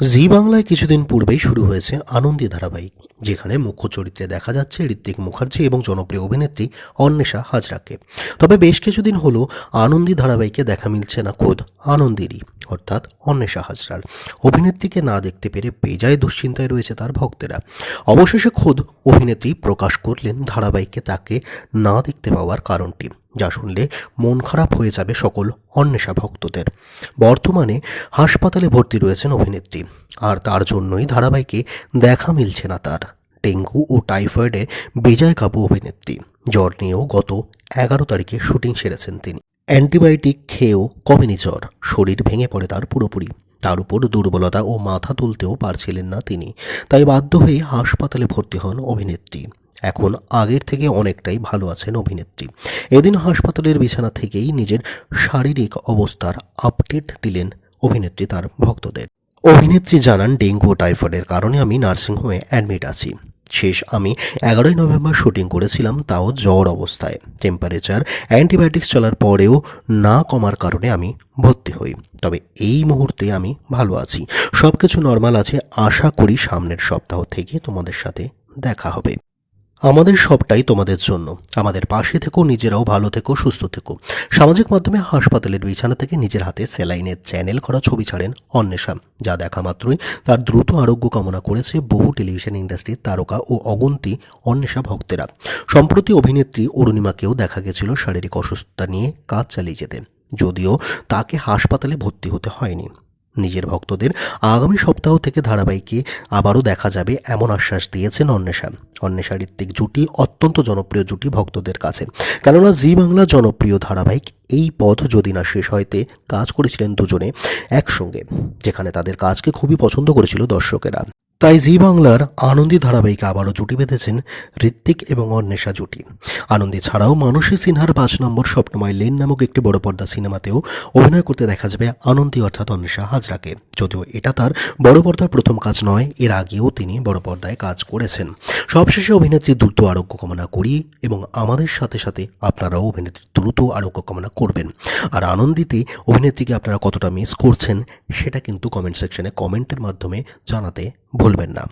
জি বাংলায় কিছুদিন পূর্বেই শুরু হয়েছে আনন্দী ধারাবাহিক, যেখানে মুখ্য চরিত্রে দেখা যাচ্ছে ঋত্বিক মুখার্জি এবং জনপ্রিয় অভিনেত্রী অন্বেষা হাজরাকে। তবে বেশ কিছুদিন হলো আনন্দী ধারাবাহিকে দেখা মিলছে না খোদ আনন্দেরই, অর্থাৎ অন্বেষা হাজরার। অভিনেত্রীকে না দেখতে পেরে বেজায় দুশ্চিন্তায় রয়েছে তার ভক্তেরা। অবশেষে খোদ অভিনেত্রী প্রকাশ করলেন ধারাবাহিকে তাকে না দেখতে পাওয়ার কারণটি। যা শুনলে মন খারাপ হয়ে যাবে সকল অন্বেষা ভক্তদের। বর্তমানে হাসপাতালে ভর্তি রয়েছেন অভিনেত্রী। আর তার জন্যই ধারাবাহিকে দেখা মিলছে না তার। ডেঙ্গু ও টাইফয়েডে বেজায় কাবু অভিনেত্রী। জ্বর নিয়েও গত এগারো তারিখে শুটিং সেরেছেন তিনি। অ্যান্টিবায়োটিক খেয়েও কমেনি জ্বর। শরীর ভেঙে পড়ে তার পুরোপুরি। তার উপর দুর্বলতা ও মাথা তুলতেও পারছিলেন না তিনি। তাই বাধ্য হয়ে হাসপাতালে ভর্তি হন অভিনেত্রী। এখন আগের থেকে অনেকটাই ভালো আছেন অভিনেত্রী। এদিন হাসপাতালের বিছানা থেকেই নিজের শারীরিক অবস্থার আপডেট দিলেন অভিনেত্রী তার ভক্তদের। অভিনেত্রী জানান, ডেঙ্গু টাইফয়েডের কারণে আমি নার্সিংহোমে অ্যাডমিট আছি। শেষ আমি এগারোই নভেম্বর শুটিং করেছিলাম, তাও জ্বর অবস্থায়। টেম্পারেচার, অ্যান্টিবায়োটিক্স চলার পরেও না কমার কারণে আমি ভর্তি হই। তবে এই মুহূর্তে আমি ভালো আছি। সব কিছু নর্মাল আছে, আশা করি সামনের সপ্তাহ থেকে তোমাদের সাথে দেখা হবে। আমাদের সবটাই তোমাদের জন্য। আমাদের পাশে থেকো, নিজেরাও ভালো থেকো, সুস্থ থেকো। সামাজিক মাধ্যমে হাসপাতালের বিছানা থেকে নিজের হাতে সেলাইনের চ্যানেল করা ছবি ছাড়েন অন্বেষা, যা দেখা মাত্রই তার দ্রুত আরোগ্য কামনা করেছে বহু টেলিভিশন ইন্ডাস্ট্রির তারকা ও অগন্তি অন্বেষা ভক্তেরা। সম্প্রতি অভিনেত্রী অরুণিমাকেও দেখা গেছিল শারীরিক অসুস্থতা নিয়ে কাজ চালিয়ে যেতে। যদিও তাকে হাসপাতালে ভর্তি হতে হয়নি। নিজের ভক্তদের আগামী সপ্তাহ থেকে ধারাবাহিকে আবারও দেখা যাবে এমন আশ্বাস দিয়েছেন অন্বেষা। অন্বেষা ঋত্বিক জুটি অত্যন্ত জনপ্রিয় জুটি ভক্তদের কাছে। কেননা জি বাংলা জনপ্রিয় ধারাবাহিক এই পথ যদি না শেষ হয়তে কাজ করেছিলেন দুজনে একসঙ্গে, যেখানে তাদের কাজকে খুবই পছন্দ করেছিল দর্শকেরা। তাই জি বাংলার আনন্দী ধারাবাহিকে আবারও জুটি বেঁধেছেন ঋত্বিক এবং অন্বেষা জুটি। আনন্দী ছাড়াও মানসী সিনহার পাঁচ নম্বর স্বপ্নময় লেন নামক একটি বড় পর্দা সিনেমাতেও অভিনয় করতে দেখা যাবে আনন্দী অর্থাৎ অন্বেষা হাজরাকে। যদিও এটা তার বড় পর্দার প্রথম কাজ নয়, এর আগেও তিনি বড় পর্দায় কাজ করেছেন। সবশেষে অভিনেত্রী দ্রুত আরোগ্য কামনা করি এবং আমাদের সাথে সাথে আপনারাও অভিনেত্রীর দ্রুত আরোগ্য কামনা করবেন। আর আনন্দিতে অভিনেত্রীকে আপনারা কতটা মিস করছেন, সেটা কিন্তু কমেন্ট সেকশনে কমেন্টের মাধ্যমে জানাতে ভুলবেন না।